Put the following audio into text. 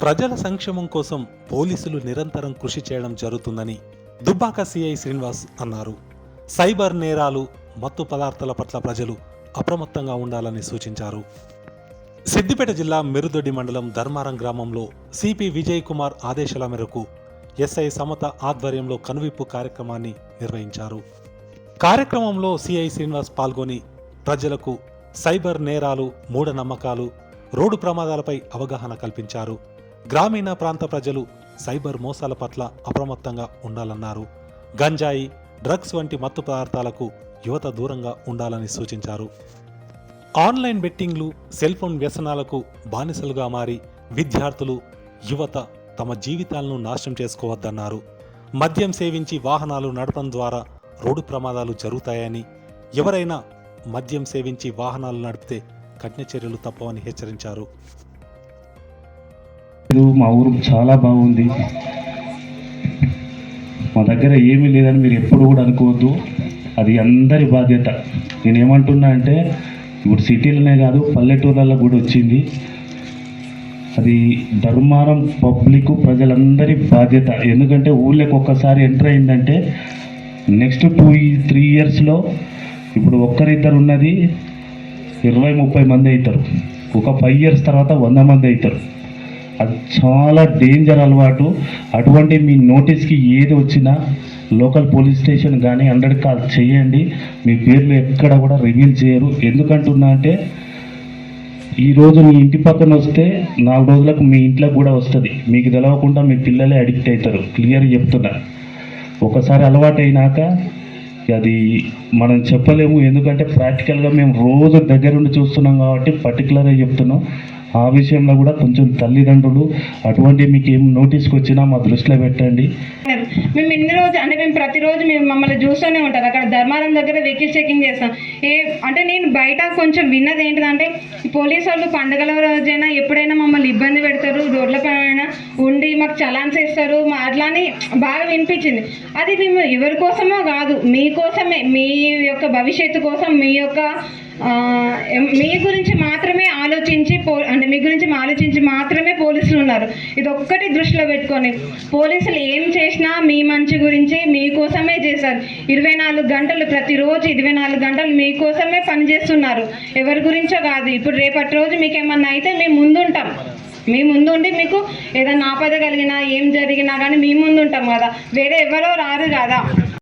ప్రజల సంక్షేమం కోసం పోలీసులు నిరంతరం కృషి చేయడం జరుగుతుందని దుబ్బాక సిఐ శ్రీనివాస్ అన్నారు. సైబర్ నేరాలు మత్తు పదార్థాల పట్ల ప్రజలు అప్రమత్తంగా ఉండాలని సూచించారు. సిద్దిపేట జిల్లా మెరుదొడ్డి మండలం ధర్మారం గ్రామంలో సిపి విజయ్ కుమార్ ఆదేశాల మేరకు ఎస్ఐ సమత ఆధ్వర్యంలో కనువిప్పు కార్యక్రమాన్ని నిర్వహించారు. కార్యక్రమంలో సిఐ శ్రీనివాస్ పాల్గొని ప్రజలకు సైబర్ నేరాలు మూఢనమ్మకాలు రోడ్డు ప్రమాదాలపై అవగాహన కల్పించారు. గ్రామీణ ప్రాంత ప్రజలు సైబర్ మోసాల పట్ల అప్రమత్తంగా ఉండాలన్నారు. గంజాయి డ్రగ్స్ వంటి మత్తు పదార్థాలకు యువత దూరంగా ఉండాలని సూచించారు. ఆన్లైన్ బెట్టింగ్లు సెల్ ఫోన్ వ్యసనాలకు బానిసలుగా మారి విద్యార్థులు యువత తమ జీవితాలను నాశనం చేసుకోవద్దన్నారు. మద్యం సేవించి వాహనాలు నడపడం ద్వారా రోడ్డు ప్రమాదాలు జరుగుతాయని ఎవరైనా మద్యం సేవించి వాహనాలు నడిపితే కఠిన చర్యలు తప్పవని హెచ్చరించారు. మా ఊరు చాలా బాగుంది. మా దగ్గర ఏమీ లేదని మీరు ఎప్పుడు కూడా అనుకోవద్దు. అది అందరి బాధ్యత. నేనేమంటున్నా అంటే ఇప్పుడు సిటీలోనే కాదు పల్లెటూర్లలో కూడా వచ్చింది. అది ధర్మారం పబ్లిక్ ప్రజలందరి బాధ్యత. ఎందుకంటే ఊళ్ళకి ఒక్కసారి ఎంటర్ అయిందంటే నెక్స్ట్ టూ త్రీ ఇయర్స్లో ఇప్పుడు ఒక్కరిద్దరు ఉన్నది ఇరవై ముప్పై మంది అవుతారు. ఒక ఫైవ్ ఇయర్స్ తర్వాత వంద మంది అవుతారు. అది చాలా డేంజర్ అలవాటు. అటువంటి మీ నోటీస్కి ఏది వచ్చినా లోకల్ పోలీస్ స్టేషన్ కానీ హండ్రెడ్ కాల్ చేయండి. మీ పేర్లు ఎక్కడ కూడా రివీల్ చేయరు. ఎందుకంటున్నా అంటే ఈరోజు మీ ఇంటి పక్కన వస్తే నాలుగు రోజులకు మీ ఇంట్లోకి కూడా వస్తుంది. మీకు తెలవకుండా మీ పిల్లలే అడిక్ట్ అవుతారు క్లియర్ చెప్తున్నా. ఒకసారి అలవాటు అయినాక అది మనం చెప్పలేము. ఎందుకంటే ప్రాక్టికల్గా మేము రోజు దగ్గరుండి చూస్తున్నాం కాబట్టి పర్టికులర్గా చెప్తున్నాం. ఆ విషయంలో కూడా కొంచెం తల్లిదండ్రులు అటువంటి మీకు ఏం నోటీస్కి వచ్చినా మా దృష్టిలో పెట్టండి. మేము ఎన్ని రోజు అంటే మేము ప్రతిరోజు మేము మమ్మల్ని చూస్తూనే ఉంటారు అక్కడ ధర్మారం దగ్గర వెహికల్ చెకింగ్ చేస్తాం. ఏ అంటే నేను బయట కొంచెం విన్నది ఏంటిదంటే పోలీసు వాళ్ళు పండుగల రోజైనా ఎప్పుడైనా మమ్మల్ని ఇబ్బంది పెడతారు. రోడ్ల పైన ఉండి మాకు చలాన్స్ ఇస్తారు మా అట్లానే బాగా వినిపించింది. అది మేము ఎవరి కోసమో కాదు. మీకోసమే మీ యొక్క భవిష్యత్తు కోసం మీ యొక్క మీ గురించి మాత్రమే ఆలోచించి పో అంటే మీ గురించి ఆలోచించి మాత్రమే పోలీసులు ఉన్నారు. ఇది ఒక్కటి దృష్టిలో పెట్టుకొని పోలీసులు ఏం చేసినా మీ మంచి గురించి మీకోసమే చేశారు. ఇరవై నాలుగు గంటలు ప్రతిరోజు ఇరవై నాలుగు గంటలు మీకోసమే పనిచేస్తున్నారు ఎవరి గురించో కాదు. ఇప్పుడు రేపటి రోజు మీకు ఏమన్నా అయితే మేము ముందుంటాం. మీ ముందు ఉండి మీకు ఏదైనా ఆపద కలిగినా ఏం జరిగినా కానీ మీ ముందు ఉంటాం కదా. వేరే ఎవరో రారు కదా.